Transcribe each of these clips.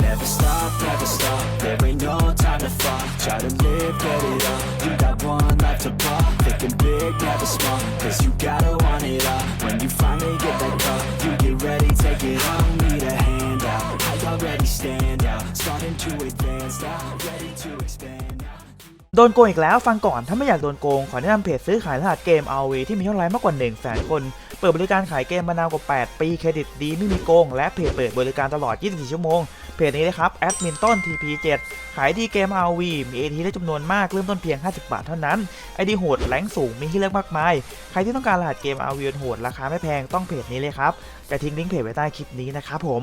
Never stop, never stop. There ain't no time to fall. Try to live, get it up. You got one life to pop. Thinking big, never small. Cause you gotta want it all. When you finally get that call, you get ready, take it on. Need a hand out. I already stand out. Starting to advance now. Ready to expand now. โดนโกงอีกแล้วฟังก่อนถ้าไม่อยากโดนโกง ขอแนะนำเพจซื้อขายรหัสเกม RV ที่มียอดไลค์มากกว่า1แสนคน เปิดบริการขายเกมมานานกว่า 8 ปี เครดิตดีไม่มีโกง และเพจเปิดบริการตลอด 24 ชั่วโมง เพจนี้นะครับแอดมินต้น TP7 ขายดีเกม RV มี AT ได้จำนวนมาก เริ่มต้นเพียง 50 บาทเท่านั้น ID โหดแรงสูง มีให้เลือกมากมาย ใครที่ต้องการรหัสเกม RV โหดราคาไม่แพงต้องเพจนี้เลยครับ จะทิ้งลิงก์เพจไว้ใต้คลิปนี้นะครับผม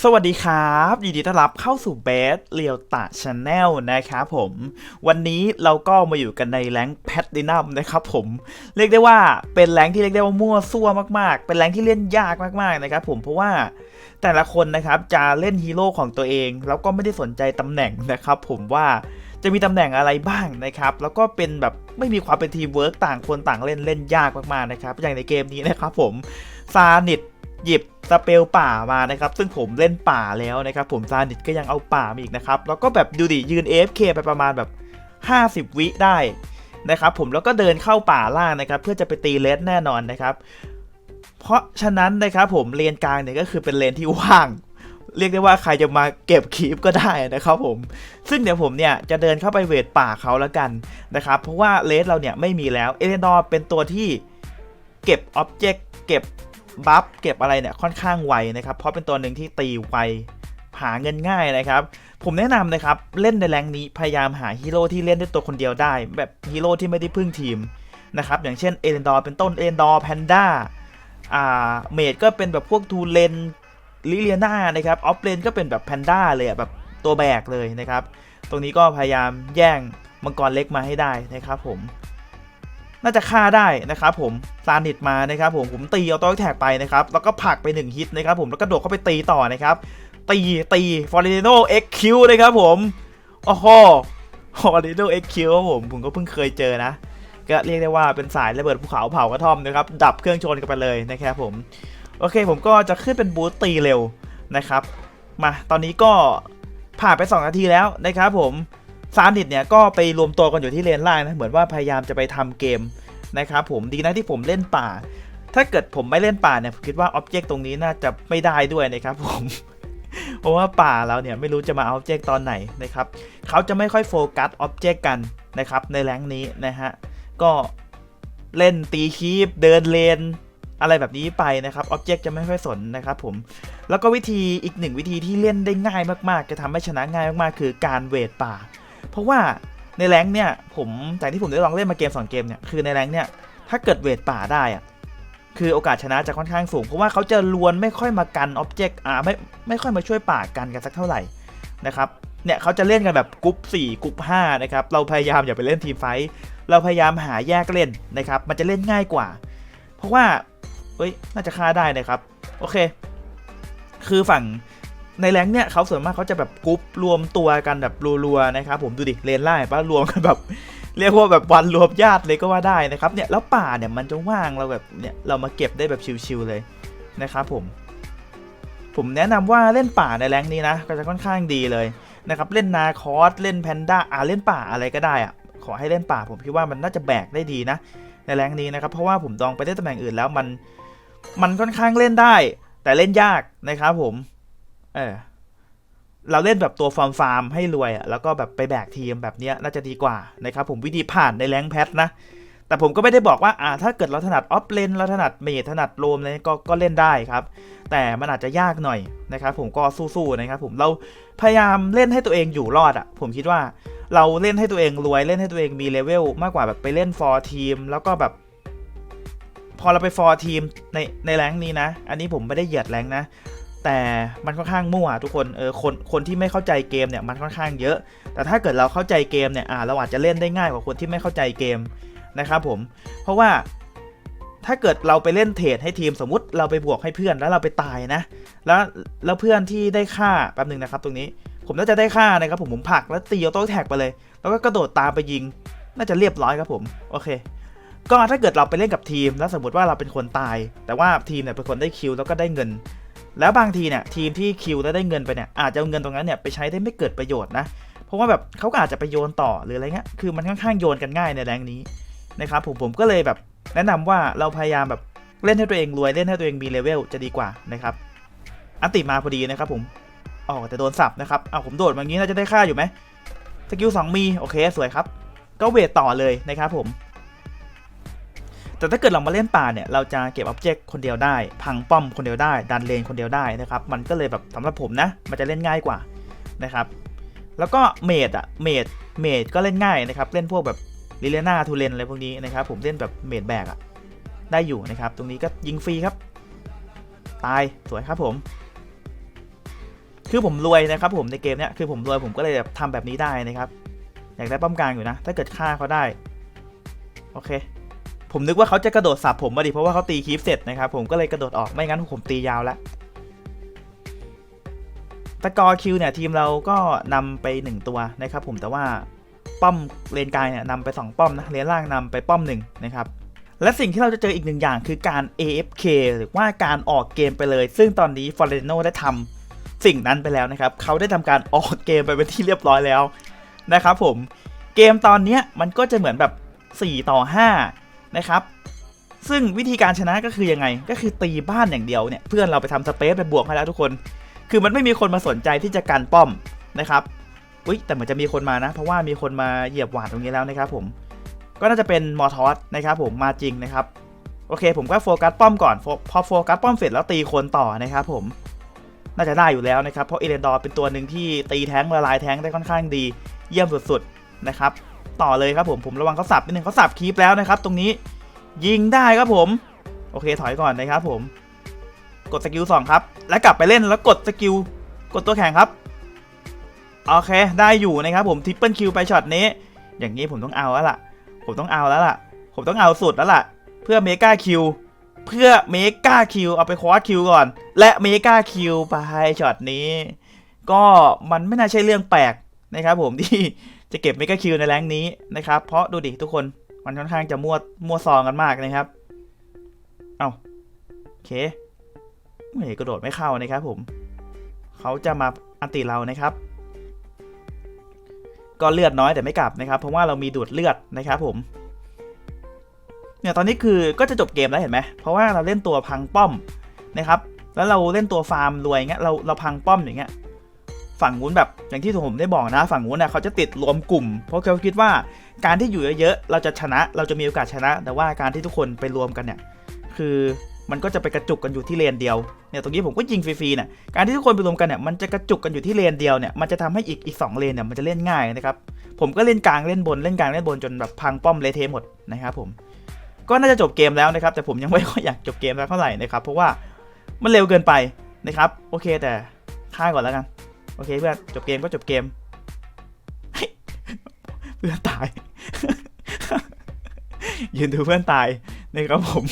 สวัสดีครับ ยินดีต้อนรับเข้าสู่เบสเรียวตะชาแนลนะครับผม วันนี้เราก็มาอยู่กันในแรงแพทดินัมนะครับผม เรียกได้ว่าเป็นแรงที่เรียกได้ว่ามั่วซั่วมากๆ เป็นแรงที่เล่นยากมากๆนะครับผมเพราะว่าแต่ละคนนะครับจะเล่นฮีโร่ของตัวเอง แล้วก็ไม่ได้สนใจตำแหน่งนะครับผมว่าจะมีตำแหน่งอะไรบ้างนะครับ แล้วก็เป็นแบบไม่มีความเป็นทีมเวิร์กต่างคนต่างเล่นเล่นยากมากๆนะครับ อย่างในเกมนี้นะครับผมซานิด หยิบสเปลป่ามานะครับ ซึ่งผมเล่นป่าแล้วนะครับ ผมซานิดก็ยังเอาป่ามาอีกนะครับ แล้วก็แบบดูดิยืน AFK ไปประมาณแบบ 50 วิได้นะครับผมแล้วก็เดินเข้าป่าล่างนะครับ เพื่อจะไปตีเลสแน่นอนนะครับ เพราะฉะนั้นนะครับผมเลนกลางเนี่ยก็คือเป็นเลนที่ว่าง เรียกได้ว่าใครจะมาเก็บคีปก็ได้นะครับผม ซึ่งเดี๋ยวผมเนี่ยจะเดินเข้าไปเวทป่าเขาแล้วกันนะครับ เพราะว่าเลสเราเนี่ยไม่มีแล้วเอเลนดอร์เป็นตัวที่เก็บอ็อบเจกต์เก็บ บัฟเก็บอะไรเนี่ยค่อนข้างไวนะครับ เพราะเป็นตัวหนึ่งที่ตีไวหาเงินง่ายนะครับ ผมแนะนำนะครับ เล่นในแรงนี้พยายามหาฮีโร่ที่เล่นด้วยตัวคนเดียวได้ แบบฮีโร่ที่ไม่ได้พึ่งทีมนะครับ อย่างเช่นเอเลนดอร์เป็นต้นเอเลนดอร์แพนด้าอ่าเมดก็เป็นแบบพวกทูเลนลิเลียนานะครับออฟเลนก็เป็นแบบแพนด้าเลยแบบตัวแบกเลยนะครับ ตรงนี้ก็พยายามแย่งมังกรเล็กมาให้ได้นะครับผม น่าจะฆ่าได้นะครับผมซานิดมานะครับผมผมตีเอาตัวแท็กไปนะครับแล้วก็ผักไป 1 ฮิตนะครับผมแล้วก็โดดเข้าไปตีต่อนะครับตีตีฟอร์เรโนเอ็กคิวนะครับผมโอ้โหฟอร์เรโนเอ็กคิวครับผมผมก็เพิ่งเคยเจอนะ ก็เรียกได้ว่าเป็นสายระเบิดภูเขาเผากระท่อมนะครับดับเครื่องชนกันไปเลยนะครับผมโอเคผมก็จะขึ้นเป็นบูสต์ตีเร็วนะครับมาตอนนี้ก็ผ่านไป 2 นาทีแล้วนะครับผม ซานิดเนี่ยก็ไปรวมตัวกันอยู่ที่เลนล่างนะ เหมือนว่าพยายามจะไปทำเกมนะครับผมดีนะที่ผมเล่นป่า ถ้าเกิดผมไม่เล่นป่าเนี่ยผมคิดว่าอ็อบเจกต์ตรงนี้น่าจะไม่ได้ด้วยนะครับผมเพราะว่าป่าเราเนี่ยไม่รู้จะมาเอาอ็อบเจกต์ตอนไหนนะครับเขาจะไม่ค่อยโฟกัสอ็อบเจกต์กันนะครับในแรงนี้นะฮะก็เล่นตีคีปเดินเลนอะไรแบบนี้ไปนะครับอ็อบเจกต์จะไม่ค่อยสนนะครับผม แล้วก็วิธีอีกหนึ่งวิธีที่เล่นได้ง่ายมากๆ จะทำให้ชนะง่ายมากๆ คือการเวทป่า เพราะว่าในแรงเนี่ยผมจากที่ผมได้ลองเล่นมาเกมสองเกมเนี่ยคือในแรงเนี่ยถ้าเกิดเวทป่าได้อะคือโอกาสชนะจะค่อนข้างสูง เพราะว่าเขาจะลวนไม่ค่อยมากันอ็อบเจกต์อ่าไม่ไม่ค่อยมาช่วยป่ากันกันสักเท่าไหร่นะครับเนี่ยเขาจะเล่นกันแบบกรุ๊ป4กรุ๊ป5นะครับเราพยายามอย่าไปเล่นทีมไฟท์เราพยายามหาแยกเล่นนะครับมันจะเล่นง่ายกว่า เพราะว่าเอ้ยน่าจะฆ่าได้นะครับโอเค คือฝั่ง ในแรงเนี่ยเขาส่วนมากเขาจะแบบกรุ๊ปรวมตัวกันแบบรัวๆนะครับผมดูดิเลนไล่ปะรวมกันแบบเรียกว่าแบบวันรวมญาติเลยก็ว่าได้นะครับเนี่ยแล้วป่าเนี่ยมันจะว่างเราแบบเนี่ยเรามาเก็บได้แบบชิวๆเลยนะครับผม ผมแนะนำว่าเล่นป่าในแรงนี้นะก็จะค่อนข้างดีเลยนะครับเล่นนาคอสเล่นแพนด้าอ่าเล่นป่าอะไรก็ได้อะขอให้เล่นป่าผมคิดว่ามันน่าจะแบกได้ดีนะ ในแรงนี้นะครับเพราะว่าผมลองไปเล่นตำแหน่งอื่นแล้วมันมันค่อนข้างเล่นได้ แต่เล่นยากนะครับผม เออเราเล่นแบบตัวฟาร์มฟาร์มให้รวยอะแล้วก็แบบไปแบกทีมแบบเนี้ยน่าจะดีกว่านะครับผมวิธีผ่านในแรงแพทนะ แต่ผมก็ไม่ได้บอกว่าอ่าถ้าเกิดเราถนัดออฟเลนเราถนัดเมทถนัดโรมอะไรก็ก็เล่นได้ครับ แต่มันอาจจะยากหน่อยนะครับผมก็สู้ๆนะครับผมเราพยายามเล่นให้ตัวเองอยู่รอดอะ่ะผมคิดว่าเราเล่นให้ตัวเองรวยเล่นให้ตัวเองมีเลเวลมากกว่าแบบไปเล่นฟอร์ทีมแล้วก็แบบพอเราไปฟอร์ทีมในในแรงนี้นะ อันนี้ผมไม่ได้เหยียดแรงนะ แต่มันค่อนข้างมั่วทุกคนเออคนคนที่ไม่เข้าใจเกมเนี่ยมันค่อนข้างเยอะ แต่ถ้าเกิดเราเข้าใจเกมเนี่ยอ่าเราอาจจะเล่นได้ง่ายกว่าคนที่ไม่เข้าใจเกมนะครับผม เพราะว่าถ้าเกิดเราไปเล่นเทรดให้ทีมสมมติเราไปบวกให้เพื่อนแล้วเราไปตายนะ แล้วแล้วเพื่อนที่ได้ค่าแป๊บหนึ่งนะครับ ตรงนี้ผมน่าจะได้ค่านะครับผมผมผลักแล้วตีออโต้แท็กไปเลย แล้วก็กระโดดตามไปยิง น่าจะเรียบร้อยครับผมโอเค ก็ถ้าเกิดเราไปเล่นกับทีม แล้วสมมติว่าเราเป็นคนตาย แต่ว่าทีมเนี่ยเป็นคนได้คิวแล้วก็ได้เงิน แล้วบางทีเนี่ยทีมที่คิวแล้วได้เงินไปเนี่ยอาจจะเอาเงินตรงนั้นเนี่ยไปใช้ได้ไม่เกิดประโยชน์นะเพราะว่าแบบเขาก็อาจจะไปโยนต่อหรืออะไรเงี้ยคือมันค่อนข้างโยนกันง่ายในแรงนี้นะครับผมผมก็เลยแบบแนะนำว่าเราพยายามแบบเล่นให้ตัวเองรวยเล่นให้ตัวเองมีเลเวลจะดีกว่านะครับอันติมาพอดีนะครับผมอ๋อแต่โดนสับนะครับอ้าวผมโดดมาอย่างนี้น่าจะได้ค่าอยู่ไหมสกิลสองมีโอเคสวยครับ ก็เวทต่อเลยนะครับผม แต่ถ้าเกิดเรามาเล่นป่าเนี่ยเราจะเก็บอ็อบเจกต์คนเดียวได้ พังป้อมคนเดียวได้ ดันเลนคนเดียวได้นะครับมันก็เลยแบบสำหรับผมนะมันจะเล่นง่ายกว่านะครับแล้วก็เมดอะเมดเมดก็เล่นง่ายนะครับเล่นพวกแบบลิเลนาทูเลนอะไรพวกนี้นะครับผมเล่นแบบเมดแบกอะได้อยู่นะครับตรงนี้ก็ยิงฟรีครับ ตายสวยครับผม คือผมรวยนะครับผมในเกมเนี้ยคือผมรวยผมก็เลยแบบทำแบบนี้ได้นะครับ อยากได้ป้อมกลางอยู่นะ ถ้าเกิดฆ่าเขาได้ โอเค ผมนึกว่าเขาจะกระโดดสับผมมาดิเพราะว่าเขาตีคีฟเสร็จนะครับผมก็เลยกระโดดออกไม่งั้นผมตียาวแล้วตะกอคิวเนี่ยทีมเราก็นำไป 1 ตัวนะครับผมแต่ว่าป้อมเลนกางเนี่ยนำไป 2 ป้อมนะเลนล่างนำไปป้อมหนึ่งนะครับและสิ่งที่เราจะเจออีกหนึ่งอย่างคือการ AFK หรือว่าการออกเกมไปเลย ซึ่งตอนนี้ฟอร์เรนโนได้ทำสิ่งนั้นไปแล้วนะครับเขาได้ทำการออกเกมไปเป็นที่เรียบร้อยแล้วนะครับผมเกมตอนนี้มันก็จะเหมือนแบบ 4 ต่อ 5 นะครับซึ่งวิธีการชนะก็คือยังไง ก็คือตีบ้านอย่างเดียวเนี่ยเพื่อนเราไปทำสเปซไปบวกให้แล้วทุกคน คือมันไม่มีคนมาสนใจที่จะกันป้อมนะครับอุ้ยแต่เหมือนจะมีคนมานะ เพราะว่ามีคนมาเหยียบหวานตรงนี้แล้วนะครับผมก็น่าจะเป็นมอทอสนะครับผมมาจริงนะครับโอเค ผมก็โฟกัสป้อมก่อนพอโฟกัสป้อมเสร็จแล้วตีคนต่อนะครับผมน่าจะได้อยู่แล้วนะครับเพราะเอเลนดอร์เป็นตัวหนึ่งที่ตีแท้งละลายแท้งได้ค่อนข้างดี เยี่ยมสุดๆนะครับ ต่อเลยครับผมผมระวังเขาสับนิดนึงเขาสับคีปแล้วนะครับ ตรงนี้ยิงได้ครับผม โอเคถอยก่อนนะครับผมกดสกิล2ครับ แล้วกลับไปเล่นแล้วกดสกิลกดตัวแข่งครับโอเคได้อยู่นะครับผมทริปเปิลคิวไปช็อตนี้ อย่างนี้ผมต้องเอาแล้วล่ะ ผมต้องเอาแล้วล่ะ ผมต้องเอาสุดแล้วล่ะ เพื่อเมกาคิวเพื่อเมกาคิวเอาไปคอดคิวก่อน และเมกาคิวไปช็อตนี้ ก็มันไม่น่าใช่เรื่องแปลกนะครับผมที่ จะเก็บเมกาคิวในแรงนี้นะครับ เพราะดูดิทุกคนมันค่อนข้างจะมั่วมั่วซองกันมากนะครับ เอ้าโอเคไม่กระโดดไม่เข้านะครับผม เขาจะมาอันติเรานะครับ ก็เลือดน้อยแต่ไม่กลับนะครับ เพราะว่าเรามีดูดเลือดนะครับผม เนี่ยตอนนี้คือก็จะจบเกมแล้วเห็นไหมเพราะว่าเราเล่นตัวพังป้อมนะครับ แล้วเราเล่นตัวฟาร์มรวยเงี้ยเราเราพังป้อมอย่างเงี้ย ฝั่งนู้นแบบอย่างที่ผมได้บอกนะ ฝั่งนู้นนะเขาจะติดรวมกลุ่ม เพราะเขาคิดว่าการที่อยู่เยอะๆเราจะชนะเราจะมีโอกาสชนะ แต่ว่าการที่ทุกคนไปรวมกันเนี่ยคือมันก็จะไปกระจุกกันอยู่ที่เลนเดียวเนี่ยตรงนี้ผมก็ยิงฟรีๆเนี่ยการที่ทุกคนไปรวมกันเนี่ยมันจะกระจุกกันอยู่ที่เลนเดียวเนี่ยมันจะทำให้อีกอีกสองเลนเนี่ยมันจะเล่นง่ายนะครับผมก็เล่นกลางเล่นบนเล่นกลางเล่นบนจนแบบพังป้อมเละเทะหมดนะครับผมก็น่าจะจบเกมแล้วนะครับ แต่ผมยังไม่ค่อยอยากจบเกมแล้วเท่าไหร่นะครับเพราะว่ามันเร็วเกินไปนะครับ โอเคแต่ฆ่าก่อนแล้วกัน โอเคเพื่อนจบเกมก็จบเกม เพื่อนตาย ยืนดูเพื่อนตายนะครับผม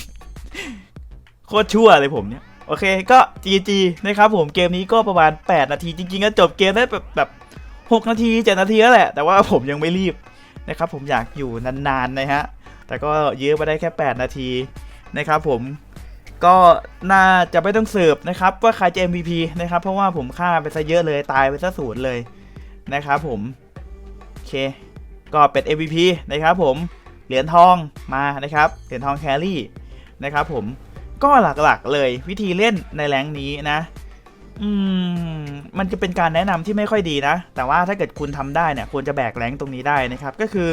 โคตรชั่วเลยผมเนี่ย โอเคก็ GG นะครับผมเกมนี้ก็ประมาณ 8 นาที จริงๆก็จบเกมได้แบบแบบ 6 นาที 7 นาทีแล้วแหละ แต่ว่าผมยังไม่รีบนะครับผมอยากอยู่นานๆนะฮะ แต่ก็ยื้อมาได้แค่ 8 นาทีนะครับผม ก็น่าจะไม่ต้องสืบนะครับว่าใครจะ MVP นะครับเพราะว่าผมฆ่าไปซะเยอะเลยตายไปซะศูนย์เลยนะครับผมโอเค ก็เป็น MVP นะครับผมเหรียญทองมานะครับเหรียญทองแครี่นะครับผมก็หลักๆเลยวิธีเล่นในแรงนี้นะอืมมันจะเป็นการแนะนำที่ไม่ค่อยดีนะ แต่ว่าถ้าเกิดคุณทำได้เนี่ยควรจะแบกแรงตรงนี้ได้นะครับ ก็คือ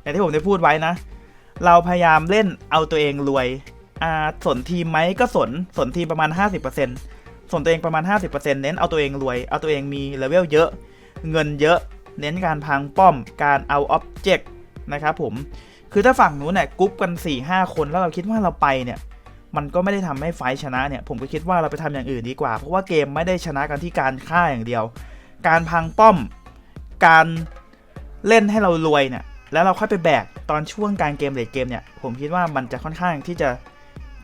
อย่างที่ผมได้พูดไว้นะ เราพยายามเล่นเอาตัวเองรวย อ่าสนทีมไหมก็สนสนทีมประมาณ 50%สนตัวเองประมาณ 50%เน้นเอาตัวเองรวย เอาตัวเองมีเลเวลเยอะ เงินเยอะ เน้นการพังป้อม การเอาอ็อบเจกต์นะครับผม คือถ้าฝั่งนู้นเนี่ยกรุ๊ปกัน 4-5 คนแล้วเราคิดว่าเราไปเนี่ย มันก็ไม่ได้ทำให้ไฟชนะเนี่ย ผมก็คิดว่าเราไปทำอย่างอื่นดีกว่า เพราะว่าเกมไม่ได้ชนะกันที่การฆ่าอย่างเดียว การพังป้อม การเล่นให้เรารวยเนี่ย แล้วเราค่อยไปแบกตอนช่วงการเกมเลทเกมเนี่ย ผมคิดว่ามันจะค่อนข้างที่จะ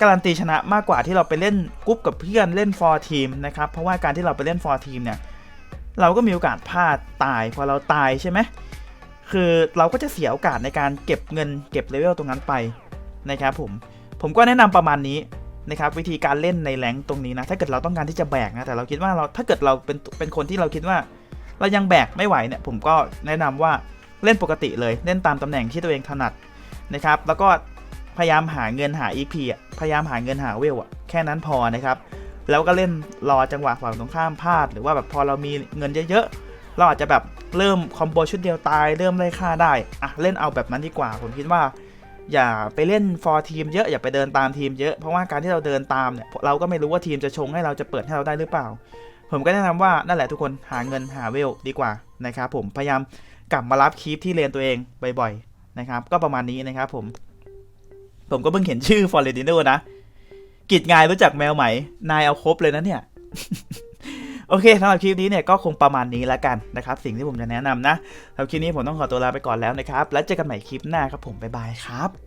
การันตีชนะมากกว่าที่เราไปเล่นกรุ๊ปกับเพื่อนเล่นฟอร์ทีมนะครับเพราะว่าการที่เราไปเล่นฟอร์ทีมเนี่ยเราก็มีโอกาสพลาดตายพอเราตายใช่ไหมคือเราก็จะเสียโอกาสในการเก็บเงินเก็บเลเวลตรงนั้นไปนะครับผมผมก็แนะนำประมาณนี้นะครับวิธีการเล่นในแรงตรงนี้นะถ้าเกิดเราต้องการที่จะแบกนะแต่เราคิดว่าเราถ้าเกิดเราเป็นเป็นคนที่เราคิดว่า เรายังแบกไม่ไหวเนี่ยผมก็แนะนำว่าเล่นปกติเลยเล่นตามตำแหน่งที่ตัวเองถนัดนะครับแล้วก็ พยายามหาเงินหา EP อะพยายามหาเงินหาเวลอะแค่นั้นพอนะครับแล้วก็เล่นรอจังหวะฝั่งตรงข้ามพลาด หรือว่าแบบพอเรามีเงินเยอะๆเราอาจจะแบบเริ่มคอมโบชุดเดียวตายเริ่มไล่ฆ่าได้อะเล่นเอาแบบนั้นดีกว่าผมคิดว่า อย่าไปเล่นฟอร์ทีมเยอะอย่าไปเดินตามทีมเยอะเพราะว่าการที่เราเดินตามเนี่ยเราก็ไม่รู้ว่าทีมจะชงให้เราจะเปิดให้เราได้หรือเปล่า ผมก็แนะนำว่านั่นแหละทุกคนหาเงินหาเวลดีกว่านะครับผมพยายามกลับมารับคีปที่เลนตัวเองบ่อยๆนะครับก็ประมาณนี้นะครับผม ผมก็เพิ่งเห็นชื่อฟอร์เรนิโนนะ กิจงายรู้จักแมวไหม นายเอาครบเลยนะเนี่ย โอเคสำหรับคลิปนี้เนี่ยก็คงประมาณนี้แล้วกันนะครับ สิ่งที่ผมจะแนะนำนะสำหรับคลิปนี้ผมต้องขอตัวลาไปก่อนแล้วนะครับ แล้วเจอกันใหม่คลิปหน้าครับผมบ๊ายบายครับ